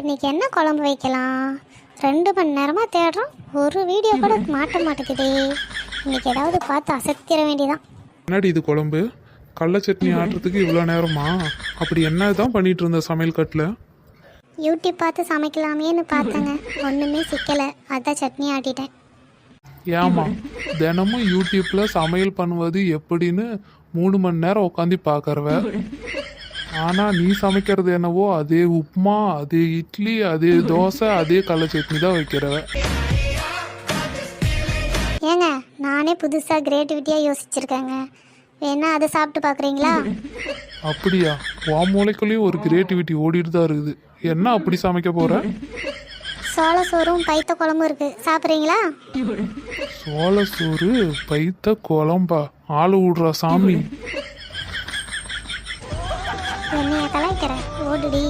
இன்னைக்கு என்ன குழம்பு வைக்கலாம்? ரெண்டு மணி நேரமாக தேடுறோம். ஒரு வீடியோ கூட மாட்ட மாட்டேங்குதே. இன்னைக்கு ஏதாவது பார்த்து அசத்திர வேண்டியதான் என்னடி இது குழம்பு? கடல சட்னி ஆடுறதுக்கு இவ்வளோ நேரமா? அப்படி என்ன தான் பண்ணிட்டு இருந்த சமையல் கட்டில்? யூடியூப் பார்த்து சமைக்கலாமேன்னு பார்த்தேங்க. ஒன்றுமே சிக்கலை. அதான் சட்னி ஆட்டிட்டேன். ஏமா தினமும் யூடியூப்ல சமையல் பண்ணுவது எப்படின்னு மூணு மணி நேரம் உட்காந்து பார்க்கறவ? ஆனா நீ சமைக்கிறது என்னவோ அதே உப்புமா அதே இட்லி அதே தோசை அதே கடல சட்னி தான் வைக்கிறவ ஏங்க நானே புதுசாக கிரியேட்டிவிட்டியாக யோசிச்சிருக்கேங்க. வேணா அதை சாப்பிட்டு பார்க்குறீங்களா? அப்படியா? உன் மூளைக்குள்ளேயும் ஒரு கிரியேட்டிவிட்டி ஓடிட்டு தான் இருக்குது. என்ன அப்படி சமைக்க போற? சோள சோறும் பைத்த குழம்பும் இருக்குது சாப்பிட்றீங்களா? சோள சோறு பைத்த குழம்பா? ஆளு விடுறா சாமி. என்னைய கலாய்க்கிற? ஓடுடி.